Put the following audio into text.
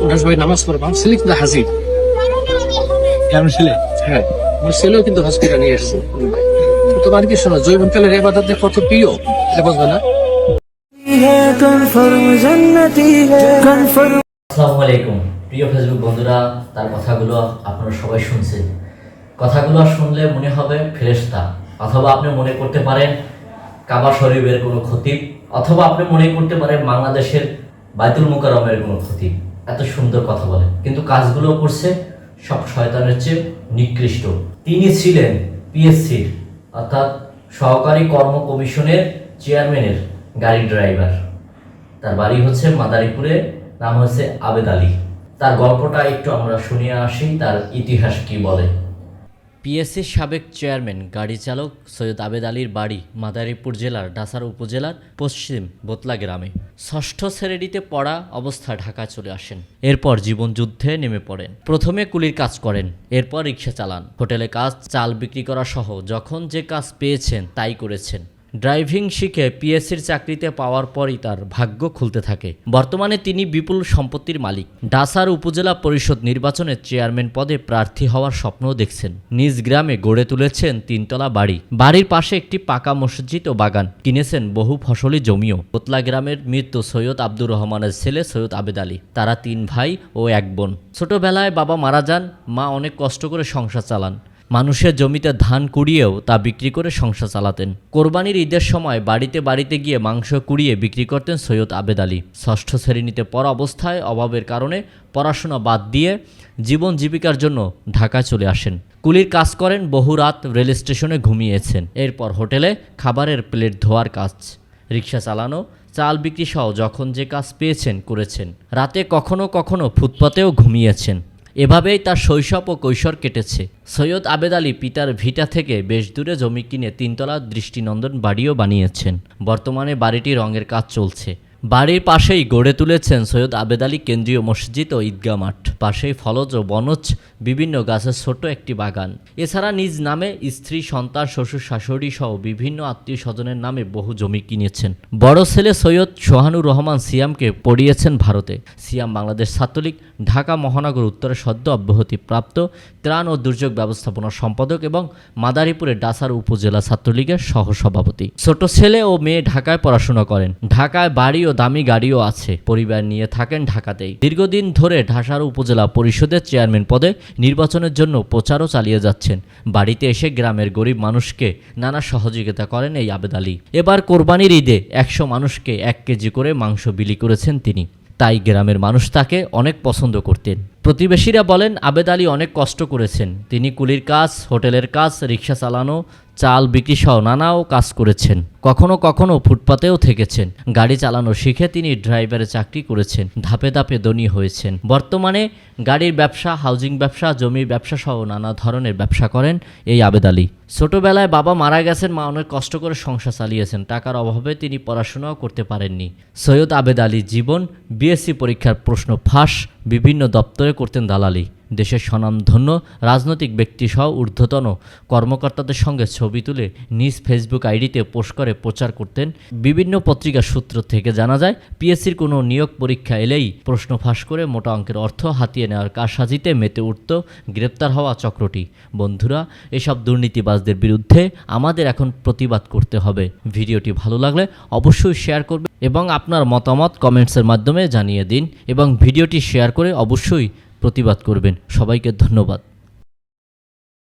সবাই নামাজ ছেলে কিন্তু হাজির। ছেলে? হ্যাঁ আমার ছেলেও কিন্তু নিয়ে তোমার কি শোনো কত প্রিয় বলবে না? আসসালামু আলাইকুম প্রিয় ফেসবুক বন্ধুরা তার কথাগুলো আপনারা সবাই শুনছেন। কথাগুলো শুনলে মনে হবে ফেরেস্তা অথবা আপনি মনে করতে পারেন কাবা শরীফের কোনো ক্ষতি অথবা আপনি মনে করতে পারেন বাংলাদেশের বাইতুল মুকারমের কোনো ক্ষতি। এত সুন্দর কথা বলে। কিন্তু কাজগুলো করছে সব শয়তানের চেয়ে নিকৃষ্ট। তিনি ছিলেন পিএসসির, অর্থাৎ সহকারী কর্ম কমিশনের চেয়ারম্যানের গাড়ি ড্রাইভার। তার বাড়ি হচ্ছে মাদারীপুরে, নাম হচ্ছে আবেদ আলী। তার গল্পটা একটু আমরা শুনিয়ে আসি, তার ইতিহাস কি বলে। পিএসসির সাবেক চেয়ারম্যান, গাড়ি চালক সৈয়দ আবেদ আলীর বাড়ি মাদারীপুর জেলার ডাসার উপজেলার পশ্চিম বোতলা গ্রামে। ষষ্ঠ শ্রেণীতে পড়া অবস্থা ঢাকা চলে আসেন। এরপর জীবনযুদ্ধে নেমে পড়েন। প্রথমে কুলির কাজ করেন, এরপর রিক্সা চালান। হোটেলে কাজ, চাল বিক্রি করা সহ যখন যে কাজ পেয়েছেন, তাই করেছেন। ড্রাইভিং শিখে পিএসসির চাকরিতে পাওয়ার পরই তার ভাগ্য খুলতে থাকে। বর্তমানে তিনি বিপুল সম্পত্তির মালিক। ডাসার উপজেলা পরিষদ নির্বাচনে চেয়ারম্যান পদে প্রার্থী হওয়ার স্বপ্নও দেখছেন। নিজ গ্রামে গড়ে তুলেছেন তিনতলা বাড়ি। বাড়ির পাশে একটি পাকা মসজিদ ও বাগান। কিনেছেন বহু ফসলি জমিও। পোতলা গ্রামের মৃত্যু সৈয়দ আব্দুর রহমানের ছেলে সৈয়দ আবেদ আলী। তারা তিন ভাই ও এক বোন। ছোটবেলায় বাবা মারা যান, মা অনেক কষ্ট করে সংসার চালান। মানুষের জমিতে ধান কুড়িয়েও তা বিক্রি করে সংসার চালাতেন। কোরবানির ঈদের সময় বাড়িতে বাড়িতে গিয়ে মাংস কুড়িয়ে বিক্রি করতেন সৈয়দ আবেদ আলী। ষষ্ঠ শ্রেণীতে পড়া অবস্থায় অভাবের কারণে পড়াশোনা বাদ দিয়ে জীবন জীবিকার জন্য ঢাকায় চলে আসেন। কুলির কাজ করেন, বহু রাত রেল স্টেশনে ঘুমিয়েছেন। এরপর হোটেলে খাবারের প্লেট ধোয়ার কাজ, রিক্সা চালানো, চাল বিক্রি সহ যখন যে কাজ পেয়েছেন, করেছেন। রাতে কখনো কখনো ফুটপাতেও ঘুমিয়েছেন। এভাবেই তার শৈশব ও কৈশোর কেটেছে। সৈয়দ আবেদ আলী পিতার ভিটা থেকে বেশ দূরে জমি কিনে তিনতলা দৃষ্টিনন্দন বাড়িও বানিয়েছেন। বর্তমানে বাড়িটি রঙের কাজ চলছে। বাড়ির পাশেই গড়ে তুলেছেন সৈয়দ আবেদ আলী কেন্দ্রীয় মসজিদ ও ঈদগা মাঠ। পাশেই ফলজ ও বনজ বিভিন্ন গাছের ছোট একটি বাগান। এছাড়া নিজ নামে স্ত্রী, সন্তান, শ্বশুর, শাশুড়ি সহ বিভিন্ন আত্মীয় স্বজনের নামে বহু জমি কিনেছেন। বড় ছেলে সৈয়দ সোহানুর রহমান সিয়ামকে পড়িয়েছেন ভারতে। সিয়াম বাংলাদেশ ছাত্রলীগ, ঢাকা মহানগর উত্তরে সদ্য অব্যাহতি প্রাপ্ত ত্রাণ ও দুর্যোগ ব্যবস্থাপনা সম্পাদক এবং মাদারীপুরের ডাসার উপজেলা ছাত্রলীগের সহসভাপতি। ছোট ছেলে ও মেয়ে ঢাকায় পড়াশোনা করেন। ঢাকায় বাড়ি ও দামি গাড়িও আছে। পরিবার নিয়ে থাকেন ঢাকাতেই। দীর্ঘদিন ধরে ঢাসার উপজেলা পরিষদের চেয়ারম্যান পদে নির্বাচনের জন্য প্রচারও চালিয়ে যাচ্ছেন। বাড়িতে এসে গ্রামের গরিব মানুষকে নানা সহযোগিতা করেন এই আবেদ আলী। এবার কোরবানির ঈদে একশো মানুষকে এক কেজি করে মাংস বিলি করেছেন তিনি। তাই গ্রামের মানুষ তাকে অনেক পছন্দ করতেন। প্রতিবেশীরা বলেন, আবেদ আলী অনেক কষ্ট করেছেন। তিনি কুলির কাজ, হোটেলের কাজ, রিক্সা চালানো চাল বিক্রি সহ নানাও কাজ করেছেন। কখনো কখনো ফুটপাতেও থেকেছেন। গাড়ি চালানো শিখে তিনি ড্রাইভারের চাকরি করেছেন। ধাপে ধাপে ধনী হয়েছেন। বর্তমানে গাড়ির ব্যবসা, হাউজিং ব্যবসা, জমির ব্যবসা সহ নানা ধরনের ব্যবসা করেন এই আবেদ আলী। ছোটবেলায় বাবা মারা গেছেন, মা অনেক কষ্ট করে সংসার চালিয়েছেন। টাকার অভাবে তিনি পড়াশোনাও করতে পারেননি। সৈয়দ আবেদ আলী জীবন, বিএসসি পরীক্ষার প্রশ্ন ফাঁস, বিভিন্ন দপ্তরে করতেন দালালি। দেশের স্বনামধন্য রাজনৈতিক ব্যক্তিসহ ঊর্ধ্বতন কর্মকর্তাদের সঙ্গে ছবি তুলে নিজ ফেসবুক আইডিতে পোস্ট করে প্রচার করতেন। বিভিন্ন পত্রিকার সূত্র থেকে জানা যায়, পিএসসির কোনো নিয়োগ পরীক্ষা এলেই প্রশ্ন ফাঁস করে মোটা অঙ্কের অর্থ হাতিয়ে নেওয়ার কারসাজিতে মেতে উঠত গ্রেপ্তার হওয়া চক্রটি। বন্ধুরা, এসব দুর্নীতিবাজদের বিরুদ্ধে আমাদের এখন প্রতিবাদ করতে হবে। ভিডিওটি ভালো লাগলে অবশ্যই শেয়ার করবে এবং আপনার মতামত কমেন্টসের মাধ্যমে জানিয়ে দিন এবং ভিডিওটি শেয়ার করে অবশ্যই প্রতিবাদ করবেন। সবাইকে ধন্যবাদ।